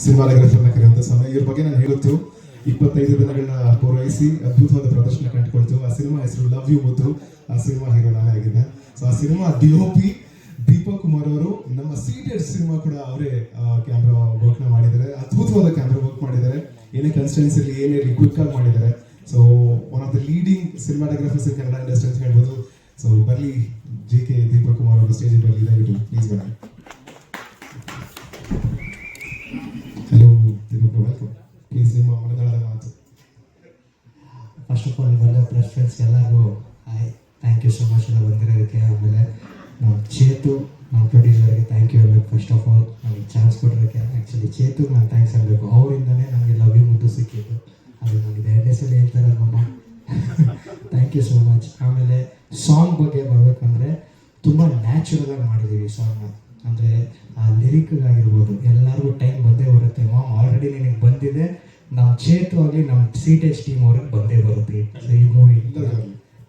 ಸಿನಿಮಾಟೋಗ್ರಫರ್ನ ಕರೆಯುವಂತ ಸಮಯ. ಇವ್ರ ಬಗ್ಗೆ ನಾನು ಹೇಳುತ್ತು ಇಪ್ಪತ್ತೈದು ದಿನಗಳನ್ನ ಪೂರೈಸಿ ಅದ್ಭುತವಾದ ಪ್ರದರ್ಶನ ಕಂಡುಕೊಳ್ತು ಆ ಸಿನಿಮಾ ಹೆಸರು ಲವ್ ಯು ಮುದ್ದು ಆ ಸಿನಿಮಾ ಹೀರೋ ನಾನೇ ಆಗಿದ್ದೆ ಸೊ ಆ ಸಿನಿಮಾ ಡಿಒಪಿ ದೀಪಕ್ ಕುಮಾರ್ ಅವರು ನಮ್ಮ ಸೀಟೆಡ್ ಸಿನಿಮಾ ಕೂಡ ಅವರೇ ಕ್ಯಾಮ್ರಾ ವರ್ಕ್ನ ಮಾಡಿದ್ದಾರೆ. ಅದ್ಭುತವಾದ ಕ್ಯಾಮ್ರಾ ವರ್ಕ್ ಮಾಡಿದ್ದಾರೆ. ಏನೇ ಕನ್ಸ್ಟೆನ್ಸ್ ಇರಲಿ, ಏನೇ ಇರಲಿ ಕ್ವಿಕ್ ಆಗಿ ಮಾಡಿದ್ದಾರೆ. So one of the leading cinematographers in Kannada industry ಅಂತ ಹೇಳ್ಬೋದು. ಸೊ ಬರಲಿ ಜಿ ಕೆ ದೀಪಕ್ ಕುಮಾರ್ ಅವರು ಸ್ಟೇಜ್ ಬರಲಿ ದಯವಿಟ್ಟು ಪ್ಲೀಸ್ ಬನ್ನಿ. ಯು ಸೊ ಮಚ್ ಬಂದಿರೋದಕ್ಕೆ ಆಮೇಲೆ ನಾವು ಚೇತು ನಮ್ಮ ಪ್ರೊಡ್ಯೂಸರ್ಗೆ ಥ್ಯಾಂಕ್ ಯು ಹೇಳ್ಬೇಕು ಫಸ್ಟ್ ಆಫ್ ಆಲ್ ನಮಗೆ ಚಾನ್ಸ್ ಕೊಟ್ಟಿರೋಕ್ಕೆ ಆ್ಯಕ್ಚುಲಿ ಚೇತು ನಾನು ಥ್ಯಾಂಕ್ಸ್ ಹೇಳಬೇಕು. ಅವರಿಂದನೇ ನನಗೆ ಲವ್ ಯು ಮುದ್ದು ಸಿಕ್ಕಿದ್ದು. ಅದು ನನಗೆ ಎರಡನೇ ಸಲ ನಮ್ಮ ಥ್ಯಾಂಕ್ ಯು ಸೋ ಮಚ್ ಆಮೇಲೆ ಸಾಂಗ್ ಬಗ್ಗೆ ಬರಬೇಕಂದ್ರೆ ತುಂಬ ನ್ಯಾಚುರಲಾಗಿ ಮಾಡಿದ್ದೀವಿ ಸಾಂಗ್ನ ಅಂದರೆ ಆ ಲಿರಿಕ್ಗಾಗಿರ್ಬೋದು ಎಲ್ಲರಿಗೂ ಟೈಮ್ ಬಂದೇ ಬರುತ್ತೆ ಮಾಮ್. ಆಲ್ರೆಡಿ ನಿನಗೆ ಬಂದಿದೆ. ನಮ್ಮ ಚೇತು ಆಗಲಿ ನಮ್ಮ ಟೆಸ್ಟ್ ಟೀಮ್ ಅವ್ರಿಗೆ ಬಂದೇ ಬರುತ್ತೆ ಈ ಮೂವಿ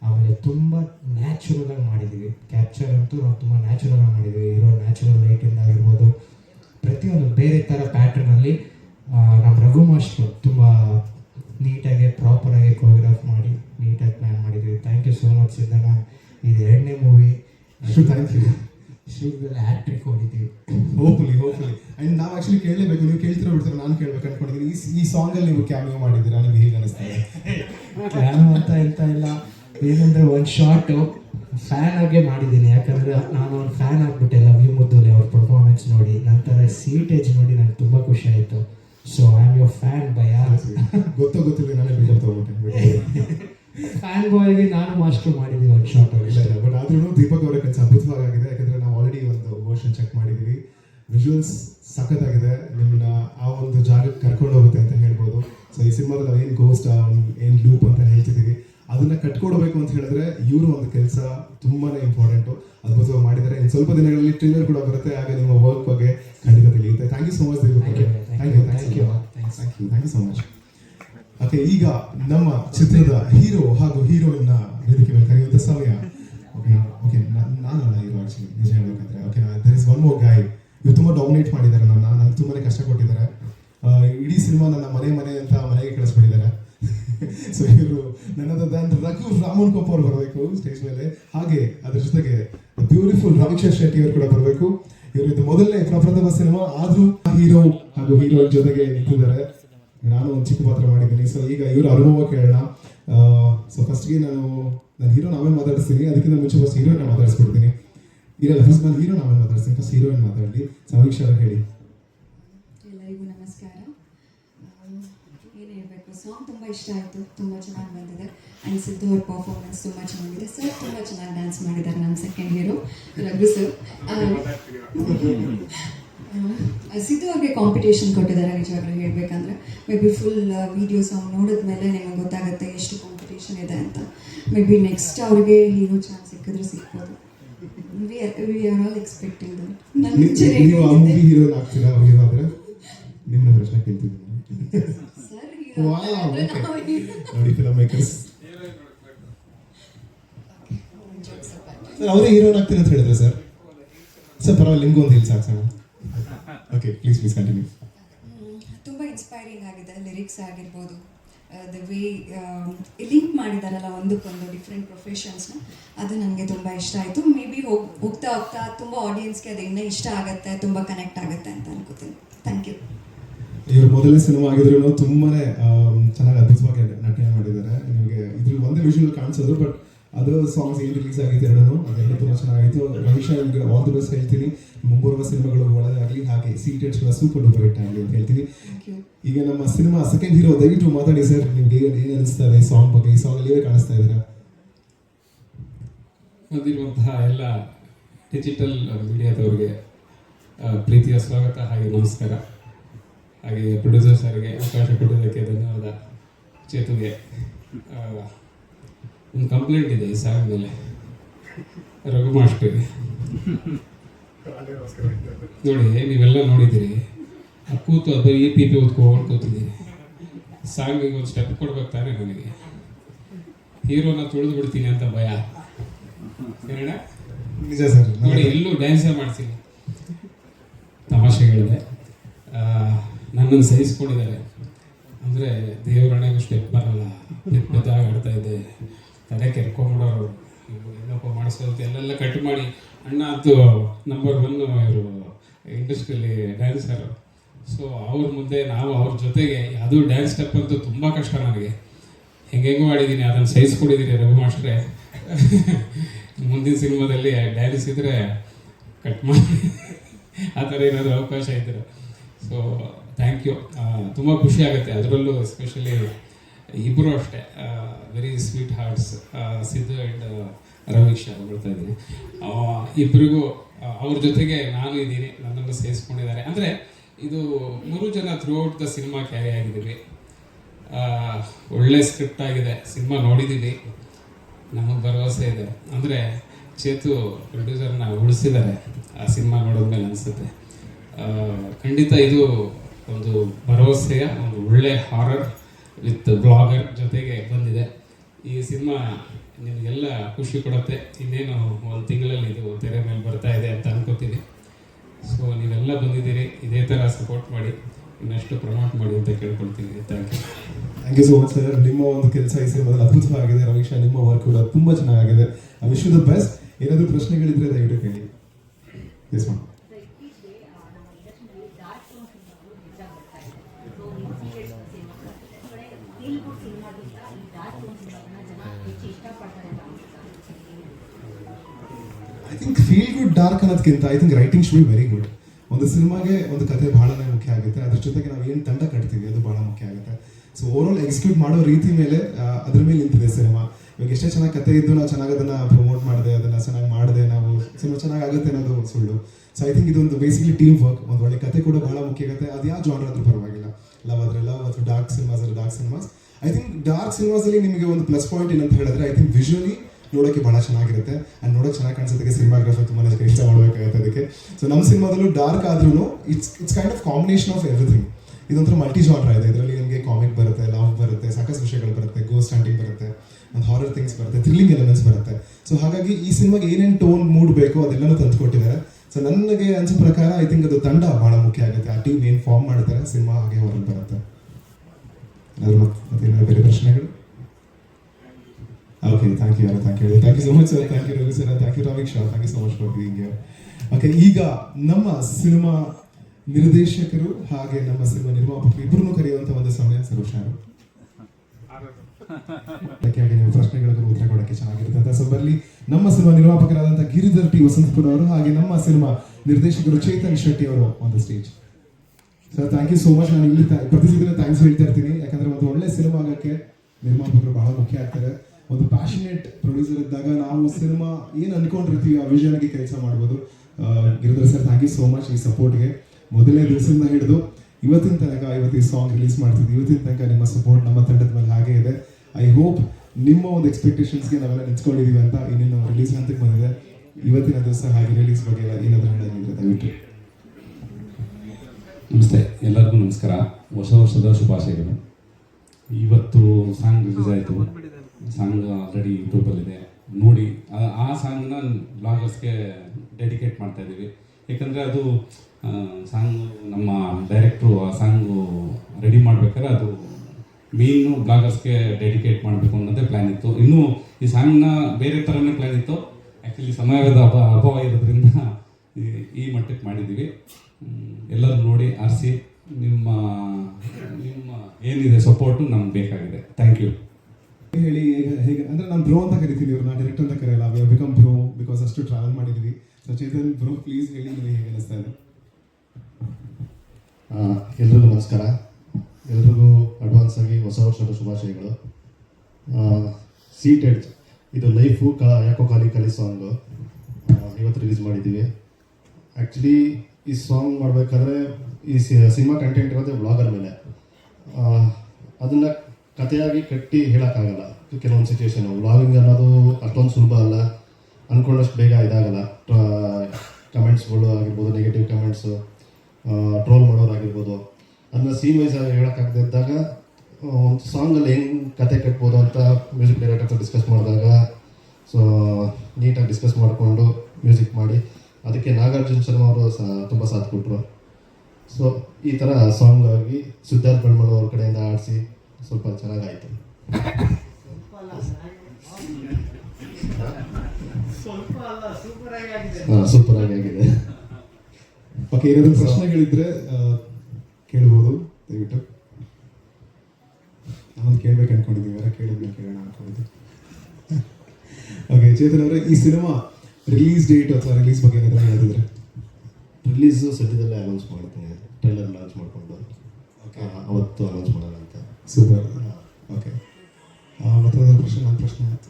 ಆಮೇಲೆ ತುಂಬ ನ್ಯಾಚುರಲ್ ಆಗಿ ಮಾಡಿದ್ದೀವಿ ಕ್ಯಾಪ್ಚರ್ ಅಂತೂ ನಾವು ತುಂಬ ನ್ಯಾಚುರಲ್ ಆಗಿ ಮಾಡಿದ್ದೀವಿ ಇರೋ ನ್ಯಾಚುರಲ್ ಲೈಟಿಂದ ಆಗಿರ್ಬೋದು ಪ್ರತಿಯೊಂದು ಬೇರೆ ಥರ ಪ್ಯಾಟರ್ನಲ್ಲಿ ನಮ್ಮ ರಘು ಮಾಸ್ಟ್ರು ತುಂಬ ನೀಟಾಗಿ ಪ್ರಾಪರಾಗಿ ಕೋರಿಯೋಗ್ರಾಫ್ ಮಾಡಿ ನೀಟಾಗಿ ಪ್ಲ್ಯಾನ್ ಮಾಡಿದ್ದೀವಿ thank you so much Siddanna. ಇದು ಎರಡನೇ ಮೂವಿ ಥ್ಯಾಂಕ್ ಯು ಶೀಘ್ರದಲ್ಲೇ ಹ್ಯಾಟ್ರಿಕ್ ಹೊಡಿತೀವಿ. ಹೋಪ್ಲಿ ಹೋಪ್ಲಿ ಆ್ಯಂಡ್ ನಾವು ಆಕ್ಚುಲಿ ಕೇಳಲೇಬೇಕು. ನೀವು ಕೇಳ್ತಿರೋ ಬಿಡ್ತೀರ? ನಾನು ಕೇಳ್ಬೇಕು ಅನ್ಕೊಂಡಿದ್ದೀನಿ ಈ ಈ ಸಾಂಗ್ ಅಲ್ಲಿ ನೀವು ಕ್ಯಾಮಿಯೋ ಮಾಡಿದ್ದೀರಾ? ನಿಮ್ಗೆ ಹೇಗೆ ಅನಿಸ್ತಾ ಇದೆ ಕ್ಯಾಮಿಯೋ ಅಂತ ಎಂತ ಇಲ್ಲ. ಏನಂದ್ರೆ ಒಂದು ಶಾರ್ಟು ಫ್ಯಾನ್ ಆಗೇ ಮಾಡಿದ್ದೀನಿ. ಯಾಕಂದ್ರೆ ನಾನು ಅವ್ರ ಫ್ಯಾನ್ ಆಗ್ಬಿಟ್ಟೆ ಲವ್ ಯು ಮುದ್ದೂರಿ ಅವ್ರ ಪರ್ಫಾರ್ಮೆನ್ಸ್ ನೋಡಿ ನಂತರ ಸೀಟೇಜ್ ನೋಡಿ ನನಗೆ ತುಂಬ ಖುಷಿ ಆಯಿತು. So I am your fan by ಗೊತ್ತು ಗೊತ್ತಿಲ್ಲ ನಾನೇ ಬಿಲ್ಡಪ್ ತಗೊಂಡ್ಬಿಟ್ಟೆ. ಫ್ಯಾನ್ ಬಾಯ್ಗೆ ನಾನು ಮಾಸ್ಟರ್ ಮಾಡಿದ್ದೀನಿ ಒಂದು ಶಾರ್ಟ್ ಇಲ್ಲ ಇಲ್ಲ ಬಟ್ ಆದ್ರೂ ದೀಪಕ್ ಅವರ ಕೆಲಸ ಅದ್ಭುತವಾಗಿದೆ. ಯಾಕಂದ್ರೆ ನಾವು ಆಲ್ರೆಡಿ ಒಂದು ವರ್ಷನ್ ಚೆಕ್ ಮಾಡಿದೀವಿ. ವಿಜುವಲ್ಸ್ ಸಖತ್ತಾಗಿದೆ. ನಿಮ್ಮನ್ನ ಆ ಒಂದು ಜಾಗಕ್ಕೆ ಕರ್ಕೊಂಡು ಹೋಗುತ್ತೆ ಅಂತ ಹೇಳ್ಬೋದು. ಸೊ ಈ ಸಿನಿಮಾದಲ್ಲಿ ನಾವು ಏನು ಗೋಸ್ಟ್ ಏನು ಲೂಪ್ ಅಂತ ಹೇಳ್ತಿದ್ದೀವಿ. ಅದನ್ನ ಕಟ್ಕೊಡ್ಬೇಕು ಅಂತ ಹೇಳಿದ್ರೆ ಇವರು ಒಂದು ಕೆಲಸ ತುಂಬಾನೇ ಇಂಪಾರ್ಟೆಂಟ್ ಅದ್ಭುತವಾಗಿ ಮಾಡಿದ್ದಾರೆ. ಇನ್ನು ಸ್ವಲ್ಪ ದಿನಗಳಲ್ಲಿ ಟ್ರೈಲರ್ ಕೂಡ ಬರುತ್ತೆ. ಆಗ ನಿಮ್ಮ ವರ್ಕ್ ಬಗ್ಗೆ ಖಂಡಿತ ತಿಳಿಯುತ್ತೆ. Thank you so much thank you thank you thank you thank you so much okay ಈಗ ನಮ್ಮ ಚಿತ್ರದ ಹೀರೋ ಹಾಗೂ ಹೀರೋಯಿನ್ನ ವೇದಿಕೆ ಮೇಲೆ ಕರೆಯುವಂತ ಸಮಯ. ಓಕೆ ಓಕೆ ನಾನಲ್ಲ ಹೀರೋ ಆಕ್ಚುಲಿ ನಿಜ ಹೇಳ್ಬೇಕಂದ್ರೆ. Okay there is one more guy ಇವ್ರು ತುಂಬ ಡಾಮಿನೇಟ್ ಮಾಡಿದ್ದಾರೆ ನನ್ನ. ನನಗೆ ತುಂಬಾನೇ ಕಷ್ಟ ಕೊಟ್ಟಿದ್ದಾರೆ. ಇಡೀ ಸಿನಿಮಾ ನನ್ನ ಮನೆ ಮನೆ ಅಂತ ಮನೆಗೆ ಕಳಿಸ್ಬಿಟ್ಟಿದ್ದಾರೆ ಸೊ ಇವರು ನನ್ನದ ರಘು ರಾಮನ್ ಕೋಪ್ ಅವ್ರು ಬರಬೇಕು ಸ್ಟೇಜ್ ಮೇಲೆ. ಹಾಗೆ ಅದ್ರ ಜೊತೆಗೆ ಬ್ಯೂಟಿಫುಲ್ ರವಿಕ್ಷಾ ಶೆಟ್ಟಿ ಅವರು ಕೂಡ ಬರಬೇಕು. ಇವರು ಇದು ಮೊದಲನೇ ಪ್ರಪ್ರಥಮ ಸಿನಿಮಾ, ಆದ್ರೂ ಹೀರೋ ಹಾಗೂ ಹೀರೋ ಜೊತೆಗೆ ನಿಂತಿದ್ದಾರೆ. ನಾನು ಒಂದು ಚಿಕ್ಕ ಪಾತ್ರ ಮಾಡಿದ್ದೀನಿ. ಸೊ ಈಗ ಇವರ ಅನುಭವ ಕೇಳೋಣ. ಸೊ ಫಸ್ಟ್ಗೆ ನಾನು ನಾನು ಹೀರೋ ಆಮೇಲೆ ಮಾತಾಡಿಸ್ತೀನಿ? ಅದಕ್ಕಿಂತ ಮುಂಚೆ ಫಸ್ಟ್ ಹೀರೋಯಿನ್ ಮಾತಾಡಿಸ್ಬಿಡ್ತೀನಿ. ಇಲ್ಲ ಫಸ್ಟ್ ನಾನು ಹೀರೋ ನಾವೇ ಮಾತಾಡ್ತೀನಿ ಫಸ್ಟ್ ಹೀರೋಯಿನ್ ಮಾತಾಡಲಿ ಸಮೀಕ್ಷಾ ಹೇಳಿ. ಎಲ್ಲರಿಗೂ ಸಾಂಗ್ ತುಂಬ ಇಷ್ಟ ಆಯಿತು. ತುಂಬ ಚೆನ್ನಾಗಿ ಬಂದಿದೆ. ಆ್ಯಂಡ್ ಸಿದ್ದು ಅವ್ರ ಪರ್ಫಾರ್ಮೆನ್ಸ್ ತುಂಬ ಚೆನ್ನಾಗಿದೆ. ಸರ್ ತುಂಬ ಚೆನ್ನಾಗಿ ಡ್ಯಾನ್ಸ್ ಮಾಡಿದ್ದಾರೆ ನಮ್ಮ second year Raghu sir Siddu ಅವ್ರಿಗೆ ಕಾಂಪಿಟೇಷನ್ ಕೊಟ್ಟಿದ್ದಾರೆ ನಿಜವಾಗ್ಲೂ ಹೇಳಬೇಕಂದ್ರೆ. Maybe full video song ನೋಡಿದ್ಮೇಲೆ ನಿಮಗೆ ಗೊತ್ತಾಗುತ್ತೆ ಎಷ್ಟು ಕಾಂಪಿಟೇಷನ್ ಇದೆ ಅಂತ. ಮೇ ಬಿ ನೆಕ್ಸ್ಟ್ ಅವ್ರಿಗೆ ಹೀರೋ ಚಾನ್ಸ್ ಸಿಕ್ಕಿದ್ರೆ ಸಿಗ್ಬೋದು. We we are all expecting ಆ ಆಗ್ತೀರಾ ಹೀರೋ ಆದ್ರೆ ನಿಮ್ಮನ್ನ ಪ್ರಶ್ನೆ ಕೇಳ್ತಿದ್ದೀನಿ ಸರ್ Wow, ಹೀರೋ okay. ನೋಡಿ ಫಿಲಮ್ ಮೇಕರ್ಸ್ ಸರ್ ಅವರೇ ಹೀರೋನ್ ಆಗ್ತೀನಿ ಅಂತ ಹೇಳಿದ್ರೆ ಸರ್ ಸರ್ ಪರವಾಗಿಲ್ಲ ನಿಮ್ಗೂ ಒಂದು ಹೇಳಿ ಸಾಕು sir okay please please continue ತುಂಬ ಇನ್ಸ್ಪೈರಿಂಗ್ ಆಗಿದೆ ಲಿರಿಕ್ಸ್ ಆಗಿರ್ಬೋದು. ದ ವೇ ಲಿಂಕ್ ಮಾಡಿದಾರಲ್ಲ ಒಂದಕ್ಕೊಂದು ಡಿಫ್ರೆಂಟ್ ಪ್ರೊಫೆಷನ್ಸ್ನ ಅದು ನನಗೆ ತುಂಬ ಇಷ್ಟ ಆಯಿತು. ಮೇ ಬಿ ಹೋಗ್ ಹೋಗ್ತಾ ಹೋಗ್ತಾ ತುಂಬ ಆಡಿಯನ್ಸ್ಗೆ ಅದು ಇನ್ನೂ ಇಷ್ಟ ಆಗುತ್ತೆ ತುಂಬ ಕನೆಕ್ಟ್ ಆಗುತ್ತೆ ಅಂತ ಅನ್ಕೋತೀನಿ. ಥ್ಯಾಂಕ್ ಯು ಇವ್ರ ಮೊದಲನೇ ಸಿನಿಮಾ ಆಗಿದ್ರು ತುಂಬಾನೇ ಚೆನ್ನಾಗಿ ಅದ್ಭುತವಾಗಿ ನಟನೆ ಮಾಡಿದ್ದಾರೆ. ನಿಮಗೆ ಇದ್ರಲ್ಲಿ ಒಂದೇ ವಿಷಯ ಕಾಣಿಸೋದು ಬಟ್ ಅದು ಸಾಂಗ್ಸ್ ಏನು ರಿಲೀಸ್ ಆಗಿತ್ತು ಎರಡೂ ಅದೆಲ್ಲ ತುಂಬಾ ಚೆನ್ನಾಗಿತ್ತು ರವಿಶಾ ನಿಮಗೆ ಆಲ್ ದಿ ಬೆಸ್ಟ್ ಹೇಳ್ತೀನಿ. ಮುಂಬರುವ ಸಿನಿಮಾಗಳು ಒಳಗಾಗಲಿ ಹಾಗೆ ಸೀಟೆಡ್ಸ್ ಕೂಡ ಸೂಪರ್ ಡೂಪರ್ ಹಿಟ್ ಆಗಲಿ ಅಂತ ಹೇಳ್ತೀನಿ. ಥ್ಯಾಂಕ್ ಯು ಈಗ ನಮ್ಮ ಸಿನಿಮಾ ಸೆಕೆಂಡ್ ಹೀರೋ ದಯವಿಟ್ಟು ಮಾತಾಡಿ ಸರ್ ನಿಮ್ಗೆ ಈಗ ಏನು ಅನಿಸ್ತಾ ಇದೆ ಈ ಸಾಂಗ್ ಬಗ್ಗೆ? ಈ ಸಾಂಗ್ ಅಲ್ಲಿಯೇ ಕಾಣಿಸ್ತಾ ಇದ್ದೀರಾ? ಬಂದಿರುವಂತಹ ಎಲ್ಲ ಡಿಜಿಟಲ್ ಮೀಡಿಯಾದವ್ರಿಗೆ ಪ್ರೀತಿಯ ಸ್ವಾಗತ ಹಾಗೆ ನಮಸ್ಕಾರ. ಹಾಗೆ ಪ್ರೊಡ್ಯೂಸರ್ ಸರ್ಗೆ ಅವಕಾಶ ಕೊಟ್ಟಿದ್ದಕ್ಕೆ ಧನ್ಯವಾದ. ಚೇತುಗೆ ಒಂದು ಕಂಪ್ಲೇಂಟ್ ಇದೆ ಈ ಸಾಂಗ್ ಮೇಲೆ. ರಘು ಮಾಸ್ಟರ್ಗೆ ನೋಡಿ ನೀವೆಲ್ಲ ನೋಡಿದ್ದೀರಿ. ಕೂತು ಅದು ಈ ಪಿ ಪಿ ಓದ್ಕೊಂಡು ಕೂತಿದ್ದೀನಿ ಸಾಂಗಿಗೆ ಒಂದು ಸ್ಟೆಪ್ ಕೊಡ್ಬೇಕು ತಾನೇ ನನಗೆ. ಹೀರೋನ ತುಳಿದು ಬಿಡ್ತೀನಿ ಅಂತ ಭಯ. ಏನಣ್ಣ? ನಿಜ ಸರ್. ನೋಡಿ ಎಲ್ಲೂ ಡ್ಯಾನ್ಸೇ ಮಾಡ್ತೀನಿ ತಮಾಷೆ ಹೇಳಿದೆ ನನ್ನನ್ನು ಸಹಿಸ್ಕೊಂಡಿದ್ದಾರೆ. ಅಂದರೆ ದೇವರಣೆ ಸ್ಟೆಪ್ ಬರಲ್ಲ. ಬೆತ್ತಾಗಿ ಆಡ್ತಾ ಇದ್ದೆ ತಲೆ ಕೆರ್ಕೊಂಬಿಡೋರು. ಏನಪ್ಪ ಮಾಡಿಸೋದು ಎಲ್ಲೆಲ್ಲ ಕಟ್ ಮಾಡಿ, ಅಣ್ಣ ಅದು ನಂಬರ್ ಒನ್ ಇವರು ಇಂಡಸ್ಟ್ರಿಯಲ್ಲಿ ಡ್ಯಾನ್ಸರು ಸೊ ಅವ್ರ ಮುಂದೆ ನಾವು ಅವ್ರ ಜೊತೆಗೆ, ಅದು ಡ್ಯಾನ್ಸ್ ಸ್ಟೆಪ್ ಅಂತೂ ತುಂಬ ಕಷ್ಟ ನನಗೆ. ಹೆಂಗೆಂಗೂ ಮಾಡಿದ್ದೀನಿ ಅದನ್ನು ಸಹಿಸ್ಕೊಂಡಿದ್ದೀನಿ ರಘು ಮಾಸ್ಟ್ರೆ ಮುಂದಿನ ಸಿನಿಮಾದಲ್ಲಿ ಡ್ಯಾನ್ಸ್ ಇದ್ದರೆ ಕಟ್ ಮಾಡಿ. ಆ ಥರ ಏನಾದರೂ ಅವಕಾಶ ಇದ್ದರೆ ಸೊ ಥ್ಯಾಂಕ್ ಯು ತುಂಬ ಖುಷಿ ಆಗುತ್ತೆ. ಅದರಲ್ಲೂ ಎಸ್ಪೆಷಲಿ ಇಬ್ಬರು ಅಷ್ಟೇ. Very sweet hearts Siddu and Ravish ಹೊಗಳ್ತಾ ಇದ್ದೀನಿ ಇಬ್ಬರಿಗೂ ಅವ್ರ ಜೊತೆಗೆ ನಾನು ಇದ್ದೀನಿ. ನನ್ನನ್ನು ಸೇರಿಸ್ಕೊಂಡಿದ್ದಾರೆ. ಅಂದರೆ ಇದು ಮೂರು ಜನ throughout the cinema carry ಆಗಿದ್ದೀವಿ ಒಳ್ಳೆ ಸ್ಕ್ರಿಪ್ಟ್ ಆಗಿದೆ. ಸಿನಿಮಾ ನೋಡಿದ್ದೀವಿ. ನಮಗೆ ಭರವಸೆ ಇದೆ. ಅಂದರೆ ಚೇತು ಪ್ರೊಡ್ಯೂಸರ್ನ ಉಳಿಸಿದ್ದಾರೆ. ಆ ಸಿನಿಮಾ ನೋಡಿದ್ಮೇಲೆ ಅನಿಸುತ್ತೆ. ಖಂಡಿತ ಇದು ಒಂದು ಭರವಸೆಯ, ಒಂದು ಒಳ್ಳೆ ಹಾರರ್ ವಿತ್ ಬ್ಲಾಗರ್ ಜೊತೆಗೆ ಬಂದಿದೆ. ಈ ಸಿನಿಮಾ ನಿಮಗೆಲ್ಲ ಖುಷಿ ಕೊಡುತ್ತೆ. ಇನ್ನೇನು ಒಂದು ತಿಂಗಳಲ್ಲಿ ಇದು ತೆರೆ ಮೇಲೆ ಬರ್ತಾ ಇದೆ ಅಂತ ಅನ್ಕೋತೀನಿ. ಸೊ ನೀವೆಲ್ಲ ಬಂದಿದ್ದೀರಿ, ಇದೇ ಥರ ಸಪೋರ್ಟ್ ಮಾಡಿ, ಇನ್ನಷ್ಟು ಪ್ರಮೋಟ್ ಮಾಡಿ ಅಂತ ಕೇಳ್ಕೊಳ್ತೀನಿ. Thank you thank you so much sir ನಿಮ್ಮ ಒಂದು ಕೆಲಸ ಈ ಸಿನಿಮಾದಲ್ಲಿ ಅದ್ಭುತವಾಗಿದೆ. ರವೀಶ, ನಿಮ್ಮ ವರ್ಕ್ ಕೂಡ ತುಂಬ ಚೆನ್ನಾಗಿದೆ. I wish you the best ಏನಾದರೂ ಪ್ರಶ್ನೆಗಳಿದ್ರೆ ದಯವಿಟ್ಟು ಕೇಳಿ. ಎಸ್ ಮ್ಯಾಮ್ ಇತ್ತೀಚೆಗೆ ಆ, ನಮ್ಮ ಇಂಡಸ್ಟ್ರಿಯಲ್ಲಿ ಡಾರ್ಕ್ ಟೋನ್ ಸಿನಿಮಾಗಳು ಹೆಚ್ಚಾಗಿ ಬರ್ತಾ ಇದೆ ಸೊ ನೀವು ಸೀರಿಯಸ್ ಸಿನಿಮಾ ಕಡೆ ಫೀಲ್ ಗುಡ್ ಸಿನಿಮಾಗಿಂತ ಈ ಡಾರ್ಕ್ ಟೋನ್ ಸಿನಿಮಾಗಳನ್ನ ಜನ ಹೆಚ್ಚು ಇಷ್ಟಪಡ್ತಾರೆ ಅಂತ ಅನ್ಸುತ್ತೆ I think feel good dark ಅನ್ನೋದಕ್ಕಿಂತ I think writing should be very good ಒಂದು ಸಿನಿಮಾಗೆ ಒಂದು ಕತೆ ಬಹಳನೇ ಮುಖ್ಯ ಆಗುತ್ತೆ. ಅದ್ರ ಜೊತೆಗೆ ನಾವು ಏನು ತಂಡ ಕಟ್ತೀವಿ, ಅದು ಬಹಳ ಮುಖ್ಯ ಆಗುತ್ತೆ. ಸೊ ಓವರ್ ಎಕ್ಸಿಕ್ಯೂಟ್ ಮಾಡೋ ರೀತಿ ಮೇಲೆ ಅದ್ರ ಮೇಲೆ ನಿಂತಿದೆ ಸಿನಿಮಾ ಇವಾಗ ಎಷ್ಟೇ ಚೆನ್ನಾಗಿ ಕತೆ ಇದ್ದು ನಾವು ಚೆನ್ನಾಗಿ ಅದನ್ನ ಪ್ರಮೋಟ್ ಮಾಡಿದೆ, ಅದನ್ನ ಚೆನ್ನಾಗಿ ಮಾಡಿದೆ, ನಾವು ಸಿನಿಮಾ ಚೆನ್ನಾಗಿ ಆಗುತ್ತೆ ಅನ್ನೋದು ಸುಳ್ಳು. ಸೊ ಐ ಥಿಂಕ್ ಇದೊಂದು ಬೇಸಿಕಲಿ ಟೀಮ್ ವರ್ಕ್ ಒಂದು ಒಳ್ಳೆ ಕತೆ ಕೂಡ ಬಹಳ ಮುಖ್ಯ ಆಗುತ್ತೆ. ಅದು ಯಾವ ಜಾನರ್ ಆದ್ರೂ ಪರವಾಗಿಲ್ಲ ಲವ್ ಆದ್ರೆ ಲವ್ ಅಥವಾ ಡಾರ್ಕ್ ಸಿನಿಮಾಸ್ ಅಲ್ಲಿ dark cinemas I think dark cinemas ಅಲ್ಲಿ ನಿಮಗೆ ಒಂದು ಪ್ಲಸ್ ಪಾಯಿಂಟ್ ಏನಂತ ಹೇಳಿದ್ರೆ ಐ ಥಿಂಕ್ ವಿಜುವಲಿ ನೋಡೋಕೆ ಬಹಳ ಚೆನ್ನಾಗಿರುತ್ತೆ. ಆ್ಯಂಡ್ ನೋಡೋಕೆ ಚೆನ್ನಾಗಿ ಕಾಣಿಸೋದಕ್ಕೆ ಸಿನಿಮಾಗ್ರಫಿ ತುಂಬಾ ಇಷ್ಟ ಮಾಡಬೇಕಾಗುತ್ತೆ ಅದಕ್ಕೆ. ಸೊ ನಮ್ಮ ಸಿನಿಮಾದಲ್ಲೂ ಡಾರ್ಕ್ ಆದ್ರೂ it's it's kind of combination of everything ಇದೊಂಥರ ಮಲ್ಟಿ ಜಾನ್ರ ಇದೆ. ಇದರಲ್ಲಿ ನಿಮಗೆ ಕಾಮಿಕ್ ಬರುತ್ತೆ ಲವ್ ಬರುತ್ತೆ ಸಾಕಷ್ಟು ವಿಷಯಗಳು ಬರುತ್ತೆ ಗೋಸ್ಟ್ ಹಂಟಿಂಗ್ ಬರುತ್ತೆ ಒಂದು ಹಾರರ್ ಥಿಂಗ್ಸ್ ಬರುತ್ತೆ ಥ್ರಿಲ್ಲಿಂಗ್ ಎಲಿಮೆಂಟ್ಸ್ ಬರುತ್ತೆ. ಸೊ ಹಾಗಾಗಿ ಈ ಸಿನಿಮಾಗೆ ಏನೇನು ಟೋನ್ ಮೂಡ್ ಬೇಕೋ ಅದೆಲ್ಲನೂ ತಂದು ಕೊಟ್ಟಿದ್ದಾರೆ. ಸೊ ನನಗೆ ಅನ್ಸೋ ಪ್ರಕಾರ ಐ ಥಿಂಕ್ ಅದು ತಂಡ ಬಹಳ ಮುಖ್ಯ ಆಗುತ್ತೆ. ಆ ಟೀಮ್ ಏನು ಫಾರ್ಮ್ ಮಾಡ್ತಾರೆ, ಸಿನಿಮಾ ಹಾಗೆ ಹೊರಗೆ ಅದ್ರ ಮತ್ತೆ ಬೇರೆ ಪ್ರಶ್ನೆಗಳು okay thank you thank you thank you so much sir thank you Ravi sir thank you Raviksha thank you so much for being okay ಈಗ ನಮ್ಮ ಸಿನಿಮಾ ನಿರ್ದೇಶಕರು ಹಾಗೆ ನಮ್ಮ ಸಿನಿಮಾ ನಿರ್ಮಾಪಕರು ಇಬ್ಬರನ್ನು ಕರೆಯುವಂತ ಒಂದು ಸಮಯ ಸರ್. ಹುಷಾರು ಅದಕ್ಕೆ ಹಾಗೆ ನೀವು ಪ್ರಶ್ನೆಗಳಿಗೂ ಉತ್ತರ ಕೊಡಕ್ಕೆ ಚೆನ್ನಾಗಿರುತ್ತೆ ಸೊ ಬರಲಿ ನಮ್ಮ ಸಿನಿಮಾ ನಿರ್ಮಾಪಕರಾದಂತಹ ಗಿರಿಧರ್ ಟಿ ವಸಂತಪುರ ಅವರು ಹಾಗೆ ನಮ್ಮ ಸಿನಿಮಾ ನಿರ್ದೇಶಕರು ಚೇತನ್ ಶೆಟ್ಟಿ ಅವರು ಒಂದು stage sir thank you so much ನಾನು ಇಲ್ಲಿ ಪ್ರತಿ ಥ್ಯಾಂಕ್ಸ್ ಹೇಳ್ತಾ ಇರ್ತೀನಿ. ಯಾಕಂದ್ರೆ ಒಂದು ಒಳ್ಳೆ ಸಿನಿಮಾ ಆಗಕ್ಕೆ ನಿರ್ಮಾಪಕರು ಬಹಳ ಮುಖ್ಯ ಆಗ್ತಾರೆ. ಒಂದು ಪ್ಯಾಷನೇಟ್ ಪ್ರೊಡ್ಯೂಸರ್ ಇದ್ದಾಗ ನಾವು ಸಿನಿಮಾ ಏನು ಅನ್ಕೊಂಡಿರ್ತೀವಿ ಆ ವಿಷನ್ಗೆ ಕೆಲಸ ಮಾಡ್ಬೋದು. Giridhar sir thank you so much ಈ ಸಪೋರ್ಟ್ಗೆ ಮೊದಲನೇ ದಿವಸದಿಂದ ಹಿಡಿದು ಇವತ್ತಿನ ತನಕ, ಇವತ್ತು ಈ ಸಾಂಗ್ ರಿಲೀಸ್ ಮಾಡ್ತಿದ್ವಿ. ಇವತ್ತಿನ ತನಕ ನಿಮ್ಮ ಸಪೋರ್ಟ್ ನಮ್ಮ ತಂಡದ ಮೇಲೆ ಹಾಗೆ ಇದೆ. ಐ ಹೋಪ್ ನಿಮ್ಮ ಒಂದು ಎಕ್ಸ್ಪೆಕ್ಟೇಷನ್ಸ್ಗೆ ನಾವೆಲ್ಲ ನಿಂತ್ಕೊಂಡಿದೀವಿ ಅಂತ ಇನ್ನೇನು ರಿಲೀಸ್ ಹಂತಕ್ಕೆ ಬಂದಿದೆ. ಇವತ್ತಿನ ದಿವಸ ಹಾಗೆ ರಿಲೀಸ್ ಬಗ್ಗೆ ಏನಾದರೂ ಹೇಳೋದಿದ್ರೆ ದಯವಿಟ್ಟು. ನಮಸ್ತೆ, ಎಲ್ಲರಿಗೂ ನಮಸ್ಕಾರ. ಹೊಸ ವರ್ಷದ ಶುಭಾಶಯಗಳು. ಇವತ್ತು ಸಾಂಗ್ ರಿಲೀಸ್ ಆಯಿತು. ಸಾಂಗ್ ಆಲ್ರೆಡಿ ಯೂಟ್ಯೂಬಲ್ಲಿದೆ ನೋಡಿ, ಆ- ಸಾಂಗ್ನ ಬ್ಲಾಗರ್ಸ್ಗೆ ಡೆಡಿಕೇಟ್ ಮಾಡ್ತಾ ಇದ್ದೀವಿ. ಯಾಕಂದರೆ ಅದು ಸಾಂಗ್ ನಮ್ಮ ಡೈರೆಕ್ಟ್ರು ಆ ಸಾಂಗು ರೆಡಿ ಮಾಡ್ಬೇಕಾದ್ರೆ ಅದು ಮೇಯ್ನು ಬ್ಲಾಗರ್ಸ್ಗೆ ಡೆಡಿಕೇಟ್ ಮಾಡಬೇಕು ಅನ್ನೋದೇ ಪ್ಲ್ಯಾನ್ ಇತ್ತು. ಇನ್ನೂ ಈ ಸಾಂಗ್ನ ಬೇರೆ ಥರನೇ ಪ್ಲ್ಯಾನ್ ಇತ್ತು. ಆ್ಯಕ್ಚುಲಿ ಸಮಯದ ಅಭ, ಅಭಾವ ಇರೋದ್ರಿಂದ ಈ- ಈ ಮಟ್ಟಕ್ಕೆ ಮಾಡಿದ್ದೀವಿ. ಎಲ್ಲರೂ ನೋಡಿ ಆರಿಸಿ. ನಿಮ್ಮ ನಿಮ್ಮ ಏನಿದೆ ಸಪೋರ್ಟು ನಮ್ಗೆ ಬೇಕಾಗಿದೆ. ಥ್ಯಾಂಕ್ ಯು ಹೇಳಿ ಹೇಗೆ ಹೇಗೆ ಅಂದ್ರೆ ನಾನು ಬ್ರೋ ಅಂತ ಕರಿತೀನಿ ನಾನು ಡೈರೆಕ್ಟರ್ ಅಂತ ಕರೆಯಲ್ಲ. ವಿ ಬಿಕಮ್ ಬ್ರೋ ಬಿಕಾಸ್ ಅಷ್ಟು ಟ್ರಾವೆಲ್ ಮಾಡಿದ್ದೀವಿ ಸೊ ಚೇತನ್ ಬ್ರೋ ಪ್ಲೀಸ್ ಹೇಳಿ ನನಗೆ ಹೇಗೆ ಅನಿಸ್ತಾ ಇದೆ? ಎಲ್ರಿಗೂ ನಮಸ್ಕಾರ. ಎಲ್ರಿಗೂ ಅಡ್ವಾನ್ಸ್ ಆಗಿ ಹೊಸ ವರ್ಷದ ಶುಭಾಶಯಗಳು. ಸೀಟೆಡ್ ಇದು ಲೈಫು ಕಾ ಯಾಕೋ ಖಾಲಿ ಕಲಿ ಸಾಂಗು ಇವತ್ತು ರಿಲೀಸ್ ಮಾಡಿದ್ದೀವಿ. ಆ್ಯಕ್ಚುಲಿ ಈ ಸಾಂಗ್ ಮಾಡಬೇಕಾದ್ರೆ ಈ ಸಿನಿಮಾ ಕಂಟೆಂಟ್ ಇರೋದೇ ವ್ಲಾಗರ್ ಮೇಲೆ. ಅದನ್ನು ಕಥೆಯಾಗಿ ಕಟ್ಟಿ ಹೇಳೋಕ್ಕಾಗಲ್ಲ. ಕೆಲವೊಂದು ಸಿಚುವೇಶನ್ ವ್ಲಾಗಿಂಗ್ ಅನ್ನೋದು ಅಷ್ಟೊಂದು ಸುಲಭ ಅಲ್ಲ. ಅಂದ್ಕೊಂಡಷ್ಟು ಬೇಗ ಇದಾಗಲ್ಲ. ಕಮೆಂಟ್ಸ್ಗಳು ಆಗಿರ್ಬೋದು ನೆಗೆಟಿವ್ ಕಮೆಂಟ್ಸು ಟ್ರೋಲ್ ಮಾಡೋರಾಗಿರ್ಬೋದು. ಅದನ್ನ ಸೀನ್ ವೈಸ್ ಆಗಿ ಹೇಳೋಕ್ಕಾಗದೇ ಇದ್ದಾಗ ಒಂದು ಸಾಂಗಲ್ಲಿ ಹೆಂಗೆ ಕತೆ ಕಟ್ಬೋದು ಅಂತ ಮ್ಯೂಸಿಕ್ ಡೈರೆಕ್ಟರ್ ಡಿಸ್ಕಸ್ ಮಾಡಿದಾಗ ಸೊ ನೀಟಾಗಿ ಡಿಸ್ಕಸ್ ಮಾಡಿಕೊಂಡು ಮ್ಯೂಸಿಕ್ ಮಾಡಿ. ಅದಕ್ಕೆ ನಾಗಾರ್ಜುನ ಶರ್ಮಾ ಅವರು ಸಹ ತುಂಬ ಸಾಥ್ ಕೊಟ್ಟರು ಸೊ ಈ ಥರ ಸಾಂಗ್ ಆಗಿ ಸಿದ್ಧಾರ್ಥ ಬಳ್ಮಲ್ ಅವ್ರ ಕಡೆಯಿಂದ ಆಡಿಸಿ ಸ್ವಲ್ಪ ಚೆನ್ನಾಗಾಯ್ತು. ಹಾಂ ಸೂಪರ್ ಆಗಿ ಆಗಿದೆ. ಓಕೆ ಏನಾದರೂ ಪ್ರಶ್ನೆಗಳಿದ್ರೆ ಕೇಳ್ಬೋದು ದಯವಿಟ್ಟು. ನಾನೊಂದು ಕೇಳ್ಬೇಕು ಅನ್ಕೊಂಡಿದ್ದೀವಿ ಯಾರ ಕೇಳಿದ್ರೆ ಕೇಳೋಣ ಅನ್ಕೊಂಡಿದ್ದೆ. ಓಕೆ ಚೇತನ್ ಅವರೇ ಈ ಸಿನಿಮಾ ರಿಲೀಸ್ ಡೇಟ್ ಅಥವಾ ರಿಲೀಸ್ ಬಗ್ಗೆ ಏನಾದರೂ ಹೇಳಿದ್ರೆ ರಿಲೀಸ್ ಸದ್ಯದಲ್ಲೇ ಅನೌನ್ಸ್ ಮಾಡ್ತೀನಿ. ಟ್ರೈಲರ್ ಲಾಂಚ್ ಮಾಡಿಕೊಂಡು. ಅವತ್ತು ಅನೌನ್ಸ್ ಮಾಡೋಣ ಅಂತ. ಸೂಪರ್ ಓಕೆ ಮತ್ತೊಂದು ಪ್ರಶ್ನೆ ನನ್ನ ಪ್ರಶ್ನೆ ಆಯಿತು.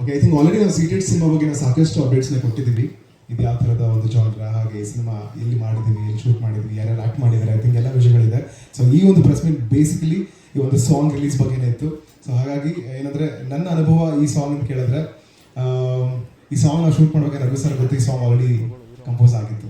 ಓಕೆ ಐ ಥಿಂಕ್ ಆಲ್ರೆಡಿ ನಾವು ಸೀಟೆಡ್ ಸಿನಿಮಾ ಬಗ್ಗೆ ನಾವು ಸಾಕಷ್ಟು ಅಪ್ಡೇಟ್ಸ್ನ ಕೊಟ್ಟಿದ್ದೀವಿ. ಇದು ಯಾವ ಥರದ ಒಂದು ಜಾನ್ರ ಹಾಗೆ ಸಿನಿಮಾ ಎಲ್ಲಿ ಮಾಡಿದ್ದೀವಿ ಎಲ್ಲಿ ಶೂಟ್ ಮಾಡಿದ್ವಿ ಯಾರ್ಯಾರು ಆ್ಯಕ್ಟ್ ಮಾಡಿದ್ದಾರೆ ಐ ಥಿಂಕ್ ಎಲ್ಲ ವಿಷಯಗಳಿದೆ. ಸೊ ಈ ಒಂದು ಪ್ರೆಸ್ ಮೀಟ್ ಬೇಸಿಕಲಿ ಈ ಒಂದು ಸಾಂಗ್ ರಿಲೀಸ್ ಬಗ್ಗೆನೇ ಇತ್ತು. ಸೊ ಹಾಗಾಗಿ ಏನಂದರೆ ನನ್ನ ಅನುಭವ ಈ ಸಾಂಗ್ ಅಂತ ಕೇಳಿದ್ರೆ ಈ ಸಾಂಗ್ ನಾವು ಶೂಟ್ ಮಾಡ್ಬೇಕಾದ್ರೆ ರಘು ಸರ್ ಗೊತ್ತಿ ಸಾಂಗ್ ಆಲ್ರೆಡಿ ಕಂಪೋಸ್ ಆಗಿತ್ತು.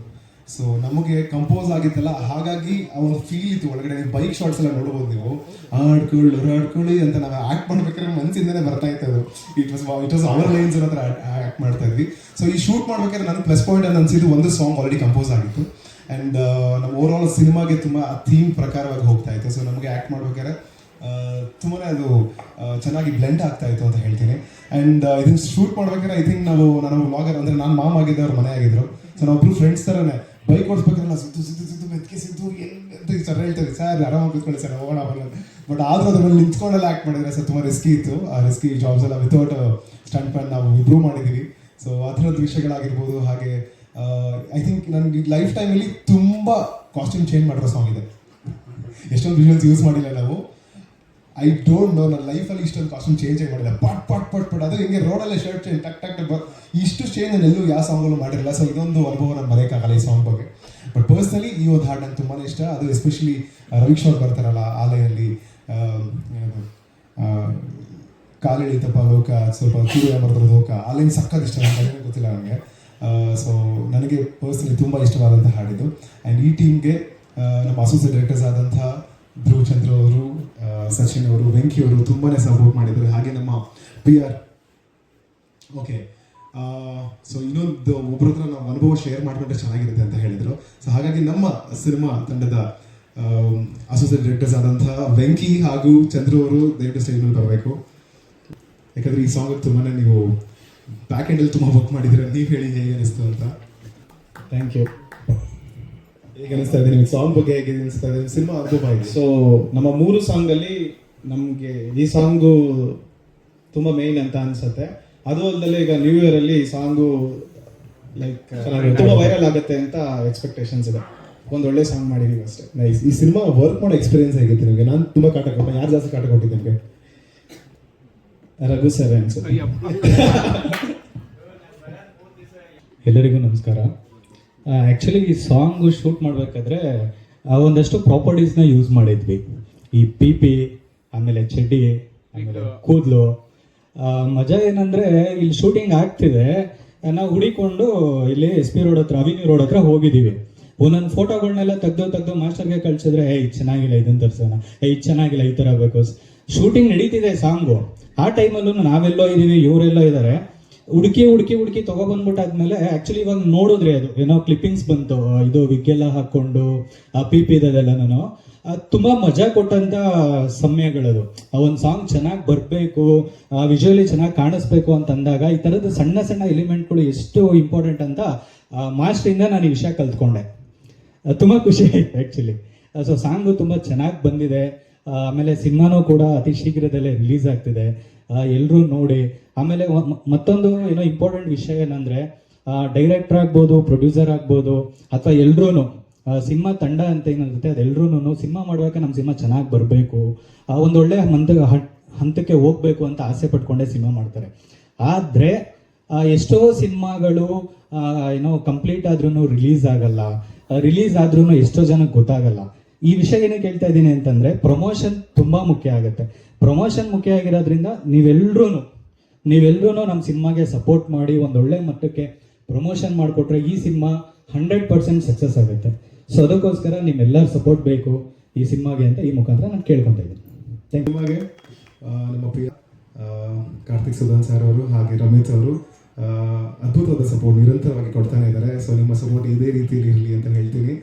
ಸೊ ನಮಗೆ ಕಂಪೋಸ್ ಆಗಿತ್ತಲ್ಲ, ಹಾಗಾಗಿ ಅವನ ಫೀಲ್ ಇತ್ತು ಒಳಗಡೆ. ಬೈಕ್ ಶಾರ್ಟ್ಸ್ ಎಲ್ಲ ನೋಡ್ಬೋದು ನೀವು. ಆಡ್ಕೊಳ್ಳಿ ಆಡ್ಕೊಳ್ಳಿ ಅಂತ ನಾವು ಆಕ್ಟ್ ಮಾಡ್ಬೇಕಾದ್ರೆ ಮನಸ್ಸಿಂದನೇ ಬರ್ತಾ ಇತ್ತು ಅದು. ಇಟ್ ವಾಸ್ ಇಟ್ ವಾಸ್ ಅವರ್ ಲೈನ್ಸ್ ಹತ್ರ ಆಕ್ಟ್ ಮಾಡ್ತಾ ಇದ್ವಿ. ಸೊ ಈ ಶೂಟ್ ಮಾಡ್ಬೇಕಾದ್ರೆ ನನ್ನ ಪ್ಲಸ್ ಪಾಯಿಂಟ್ ಅಂತ ಅನಿಸಿದ್ದು ಒಂದು ಸಾಂಗ್ ಆಲ್ರೆಡಿ ಕಂಪೋಸ್ ಆಗಿತ್ತು. ಆ್ಯಂಡ್ ನಮ್ಮ ಓವರ್ ಆಲ್ ಸಿನಿಮಾಗೆ ತುಂಬ ಥೀಮ್ ಪ್ರಕಾರವಾಗಿ ಹೋಗ್ತಾ ಇತ್ತು. ಸೊ ನಮಗೆ ಆ್ಯಕ್ಟ್ ಮಾಡ್ಬೇಕಾದ್ರೆ ತುಂಬಾ ಅದು ಚೆನ್ನಾಗಿ ಬ್ಲೆಂಡ್ ಆಗ್ತಾ ಇತ್ತು ಅಂತ ಹೇಳ್ತೀನಿ. ಆ್ಯಂಡ್ ಇದನ್ನ ಶೂಟ್ ಮಾಡ್ಬೇಕಾದ್ರೆ ಐ ಥಿಂಕ್ ನಾವು ನಾನು ವ್ಲಾಗರ್ ಅಂದ್ರೆ ನಾನು ಮಾಮ್ ಆಗಿದ್ದೆ, ಅವ್ರ ಮನೆ ಆಗಿದ್ರು. ಸೊ ನಾವೊಬ್ರು ಫ್ರೆಂಡ್ಸ್ ಥರನೇ ಬೈಕ್ ಓಡಿಸ್ಬೇಕಾದ್ರೆ ಸುತ್ತು ಸುತ್ತು ಸುತ್ತು ಮೆತ್ಕೆ ಸಿದ್ದು ಅಂತ ಸರ್ ಹೇಳ್ತಾರೆ, ಸರ್, ಆರಾಮಾಗಿ ಕೂತ್ಕೊಳ್ಳಿ ಸರ್, ಹೋಗೋಣ ಬಟ್ ಆದರೂ ಅದ್ರ ಮೇಲೆ ನಿಂತ್ಕೊಂಡೆಲ್ಲ ಆ್ಯಕ್ಟ್ ಮಾಡಿದ್ರೆ ಸರ್ ತುಂಬ ರಿಸ್ಕಿ ಇತ್ತು. ಆ ರಿಸ್ಕಿ ಜಾಬ್ಸ್ ಎಲ್ಲ ವಿತೌಟ್ ಸ್ಟಂಟ್ ಪ್ಯಾನ್ ನಾವು ಇಂಪ್ರೂವ್ ಮಾಡಿದ್ದೀವಿ ಸೊ ಆ ವಿಷಯಗಳಾಗಿರ್ಬೋದು, ಹಾಗೆ ಐ ಥಿಂಕ್ ನನಗೆ ಲೈಫ್ ಟೈಮಲ್ಲಿ ತುಂಬ ಕಾಸ್ಟ್ಯೂಮ್ ಚೇಂಜ್ ಮಾಡಿರೋ ಸಾಂಗ್ ಇದೆ. ಎಷ್ಟೊಂದು ವಿಷಯಲ್ಸ್ ಯೂಸ್ ಮಾಡಿಲ್ಲ ನಾವು. ಐ ಡೋಂಟ್ ನೋ ನನ್ನ ಲೈಫಲ್ಲಿ ಇಷ್ಟೊಂದು ಕಾಸ್ಟ್ಯೂಮ್ ಚೇಂಜ್ ಮಾಡಿಲ್ಲ ಪಟ್ ಪಟ್ ಪಟ್ ಪಟ್. ಅದು ಹಿಂಗೆ ರೋಡಲ್ಲೇ ಶರ್ಟ್ ಚೇಂಜ್ ಟಕ್ ಟಕ್ ಟಕ್. ಇಷ್ಟು ಚೇಂಜ್ ನಾನು ಎಲ್ಲೂ ಯಾವ ಸಾಂಗಲ್ಲೂ ಮಾಡಿರಲ್ಲ. ಸೊ ಇದೊಂದು ಅನುಭವ ನಾನು ಮರೆಯೋಕ್ಕಾಗಲ್ಲ ಈ ಸಾಂಗ್ ಬಗ್ಗೆ. ಬಟ್ ಪರ್ಸ್ನಲಿ ಈ ಒಂದು ಹಾಡು ನಂಗೆ ತುಂಬಾ ಇಷ್ಟ. ಅದು ಎಸ್ಪೆಷಲಿ ರವಿಶ್ ಅವ್ರು ಬರ್ತಾರಲ್ಲ ಆಲೆಯಲ್ಲಿ ಕಾಲೆಳಿತಪ್ಪ ಲೋಕ ಸ್ವಲ್ಪ ಚೂರು ಬರ್ತಾರೆ ಲೋಕ ಆ ಲೈನ್ ಸಕ್ಕತ್ ಇಷ್ಟ ನನಗೆ ಗೊತ್ತಿಲ್ಲ ನನಗೆ ಸೊ ನನಗೆ ಪರ್ಸ್ನಲಿ ತುಂಬ ಇಷ್ಟವಾದಂಥ ಹಾಡಿದ್ದು ಆ್ಯಂಡ್ ಈ ಟೀಮ್ಗೆ ನಮ್ಮ ಅಸೋಸಿಯೇಟ್ ಡೈರೆಕ್ಟರ್ಸ್ ಆದಂಥ ಧ್ರುವ್ ಚಂದ್ರ ಅವರು ಸಚಿನ್ ಅವರು, ವೆಂಕಿ ಅವರು ತುಂಬಾ ಸಪೋರ್ಟ್ ಮಾಡಿದ್ರು. ಹಾಗೆ ನಮ್ಮ ಪಿ ಆರ್ ಓಕೆ ಸೊ ಇನ್ನೊಂದು ಒಬ್ಬರ ಹತ್ರ ನಾವು ಅನುಭವ ಶೇರ್ ಮಾಡಿಕೊಂಡ್ರೆ ಚೆನ್ನಾಗಿರುತ್ತೆ ಅಂತ ಹೇಳಿದರು. ಸೊ ಹಾಗಾಗಿ ನಮ್ಮ ಸಿನಿಮಾ ತಂಡದ ಅಸೋಸಿಯೇಟ್ ಡೈರೆಕ್ಟರ್ಸ್ ಆದಂತಹ ವೆಂಕಿ ಹಾಗೂ ಚಂದ್ರ ಅವರು ದಯವಿಟ್ಟು ಸ್ಟೇಜ್ ಮೇಲೆ ಬರಬೇಕು. ಯಾಕಂದರೆ ಈ ಸಾಂಗ್ ತುಂಬಾ ನೀವು ಬ್ಯಾಕ್ ಎಂಡಲ್ಲಿ ತುಂಬ ವರ್ಕ್ ಮಾಡಿದ್ರೆ ನೀವು ಹೇಳಿ ಹೇಗೆ ಅನಿಸ್ತು ಅಂತ. ಥ್ಯಾಂಕ್ ಯು ಹೇಗೆ ಅನಿಸ್ತಾ ಇದೆ? ನಿಮಗೆ ಸಾಂಗ್ ಬಗ್ಗೆ ಹೇಗೆ ಅನಿಸ್ತಾ ಇದೆ? ಸಿನಿಮಾ ಅನುಭವ ಆಗಿದೆ ಸೊ ನಮ್ಮ ಮೂರು ಸಾಂಗಲ್ಲಿ ನಮಗೆ ಈ ಸಾಂಗು ತುಂಬ ಮೇಯ್ನ್ ಅಂತ ಅನ್ಸುತ್ತೆ. ಅದು ಅಲ್ಲದೆ ಈಗ ನ್ಯೂ ಇಯರ್ ಅಲ್ಲಿ ಈ ಸಾಂಗು ಲೈಕ್ ತುಂಬ ವೈರಲ್ ಆಗುತ್ತೆ ಅಂತ ಎಕ್ಸ್ಪೆಕ್ಟೇಷನ್ಸ್ ಇದೆ. ಒಂದು ಒಳ್ಳೆ ಸಾಂಗ್ ಮಾಡಿದೀವಿ ಅಷ್ಟೇ. ನೈಸ್ ಈ ಸಿನಿಮಾ ವರ್ಕ್ ಮಾಡೋ ಎಕ್ಸ್ಪೀರಿಯನ್ಸ್ ಆಗಿತ್ತು ನಿಮಗೆ? ನಾನು ತುಂಬ ಕಾಟ ಕೊಟ್ಟೆ ಯಾರು ಜಾಸ್ತಿ ಕಾಟ ಕೊಟ್ಟಿದ್ದೆ ನಿಮಗೆ? ರಘು ಸರ್ ಅನ್ಸುತ್ತೆ. ಎಲ್ಲರಿಗೂ ನಮಸ್ಕಾರ. ಆ್ಯಕ್ಚುಲಿ ಈ ಸಾಂಗ್ ಶೂಟ್ ಮಾಡಬೇಕಾದ್ರೆ ಒಂದಷ್ಟು ಪ್ರಾಪರ್ಟೀಸ್ನ ಯೂಸ್ ಮಾಡಿದ್ವಿ. ಈ ಪಿ ಪಿ ಆಮೇಲೆ ಚಡ್ಡಿ ಆಮೇಲೆ ಕೂದಲು. ಮಜಾ ಏನಂದರೆ ಇಲ್ಲಿ ಶೂಟಿಂಗ್ ಆಗ್ತಿದೆ. ನಾವು ಹುಡಿಕೊಂಡು ಇಲ್ಲಿ ಎಸ್ ಪಿ ರೋಡ್ ಹತ್ರ ಅವಿನ್ಯೂ ರೋಡ್ ಹತ್ರ ಹೋಗಿದ್ದೀವಿ. ಒಂದೊಂದು ಫೋಟೋಗಳನ್ನೆಲ್ಲ ತೆಗ್ದು ತೆಗ್ದು ಮಾಸ್ಟರ್ಗೆ ಕಳ್ಸಿದ್ರೆ ಏ ಇದು ಚೆನ್ನಾಗಿಲ್ಲ ಇದನ್ನ ತರ್ಸೋಣ. ಏ ಇದು ಚೆನ್ನಾಗಿಲ್ಲ ಈ ಥರ ಬೇಕು ಶೂಟಿಂಗ್ ನಡೀತಿದೆ ಸಾಂಗು. ಆ ಟೈಮಲ್ಲೂ ನಾವೆಲ್ಲೋ ಇದ್ದೀವಿ ಇವರೆಲ್ಲೋ ಇದ್ದಾರೆ ಹುಡುಕಿ ಹುಡುಕಿ ಹುಡುಕಿ ತಗೊಬಂದ್ಬಿಟ್ಟಾದ್ಮೇಲೆ ಆಕ್ಚುಲಿ ಇವಾಗ ನೋಡಿದ್ರೆ ಅದು. ಏನೋ ಕ್ಲಿಪ್ಪಿಂಗ್ಸ್ ಬಂತು ಇದು ವಿಗ್ಗೆಲ್ಲ ಆ ಪಿ ಪಿ ನಾನು. ತುಂಬಾ ಮಜಾ ಕೊಟ್ಟಂತ ಸಮಯಗಳದು. ಆ ಒಂದು ಸಾಂಗ್ ಚೆನ್ನಾಗಿ ಬರಬೇಕು ವಿಜುವಲಿ ಚೆನ್ನಾಗಿ ಕಾಣಿಸ್ಬೇಕು ಅಂತ ಅಂದಾಗ ಈ ಥರದ ಸಣ್ಣ ಸಣ್ಣ ಎಲಿಮೆಂಟ್ಗಳು ಎಷ್ಟು ಇಂಪಾರ್ಟೆಂಟ್ ಅಂತ ಮಾಸ್ಟ್ರಿಂದ ನಾನು ಈ ವಿಷಯ ಕಲ್ತ್ಕೊಂಡೆ. ತುಂಬ ಖುಷಿ ಆಯ್ತು ಆ್ಯಕ್ಚುಲಿ ಸೊ ಸಾಂಗು ತುಂಬ ಚೆನ್ನಾಗಿ ಬಂದಿದೆ. ಆ, ಆಮೇಲೆ ಸಿನಿಮಾನೂ ಕೂಡ ಅತಿ ಶೀಘ್ರದಲ್ಲೇ ರಿಲೀಸ್ ಆಗ್ತಿದೆ. ಎಲ್ಲರೂ ನೋಡಿ. ಆಮೇಲೆ ಮತ್ತೊಂದು ಏನೋ ಇಂಪಾರ್ಟೆಂಟ್ ವಿಷಯ ಏನಂದ್ರೆ ಡೈರೆಕ್ಟರ್ ಆಗ್ಬೋದು ಪ್ರೊಡ್ಯೂಸರ್ ಆಗ್ಬೋದು, ಅಥವಾ ಎಲ್ರೂ ಸಿನಿಮಾ ತಂಡ ಅಂತ ಏನಿರುತ್ತೆ ಅದೆಲ್ಲರೂ ಸಿನಿಮಾ ಮಾಡುವಾಗ ನಮ್ಮ ಸಿನಿಮಾ ಚೆನ್ನಾಗಿ ಬರಬೇಕು. ಒಂದೊಳ್ಳೆ ಹಂತ್- ಹಂತಕ್ಕೆ ಹೋಗ್ಬೇಕು ಅಂತ ಆಸೆ ಪಟ್ಕೊಂಡೇ ಸಿನಿಮಾ ಮಾಡ್ತಾರೆ. ಆದರೆ ಎಷ್ಟೋ ಸಿನಿಮಾಗಳು ಏನೋ ಕಂಪ್ಲೀಟ್ ಆದ್ರೂ ರಿಲೀಸ್ ಆಗಲ್ಲ. ರಿಲೀಸ್ ಆದ್ರೂ ಎಷ್ಟೋ ಜನಕ್ಕೆ ಗೊತ್ತಾಗಲ್ಲ. ಈ ವಿಷಯ ಏನಕ್ಕೆ ಹೇಳ್ತಾ ಇದ್ದೀನಿ ಅಂತಂದ್ರೆ ಪ್ರಮೋಷನ್ ತುಂಬಾ ಮುಖ್ಯ ಆಗುತ್ತೆ. ಪ್ರಮೋಷನ್ ಮುಖ್ಯ ಆಗಿರೋದ್ರಿಂದ ನೀವೆಲ್ಲರೂ ನೀವೆಲ್ಲರೂ ನಮ್ಮ ಸಿನಿಮಾಗೆ ಸಪೋರ್ಟ್ ಮಾಡಿ, ಒಂದೊಳ್ಳೆ ಮಟ್ಟಕ್ಕೆ ಪ್ರಮೋಷನ್ ಮಾಡಿಕೊಟ್ರೆ ಈ ಸಿನಿಮಾ ಹಂಡ್ರೆಡ್ ಪರ್ಸೆಂಟ್ ಸಕ್ಸಸ್ ಆಗುತ್ತೆ. ಸೊ ಅದಕ್ಕೋಸ್ಕರ ನಿಮ್ಮೆಲ್ಲರ ಸಪೋರ್ಟ್ ಬೇಕು ಈ ಸಿನಿಮಾಗೆ ಅಂತ ಈ ಮುಖಾಂತರ ನಾನು ಕೇಳ್ಕೊತಾ ಇದ್ದೀನಿ. ಸಿನಿಮಾಗೆ ನಮ್ಮ ಪ್ರಿಯ ಕಾರ್ತಿಕ್ ಸುಧಾನ್ ಸರ್ ಅವರು ಹಾಗೆ ರಮೇಶ್ ಅವರು ಅದ್ಭುತವಾದ ಸಪೋರ್ಟ್ ನಿರಂತರವಾಗಿ ಕೊಡ್ತಾನೆ ಇದ್ದಾರೆ. ಸೊ ನಿಮ್ಮ ಸಪೋರ್ಟ್ ಇದೇ ರೀತಿಯಲ್ಲಿ ಇರಲಿ ಅಂತ ಹೇಳ್ತೀನಿ.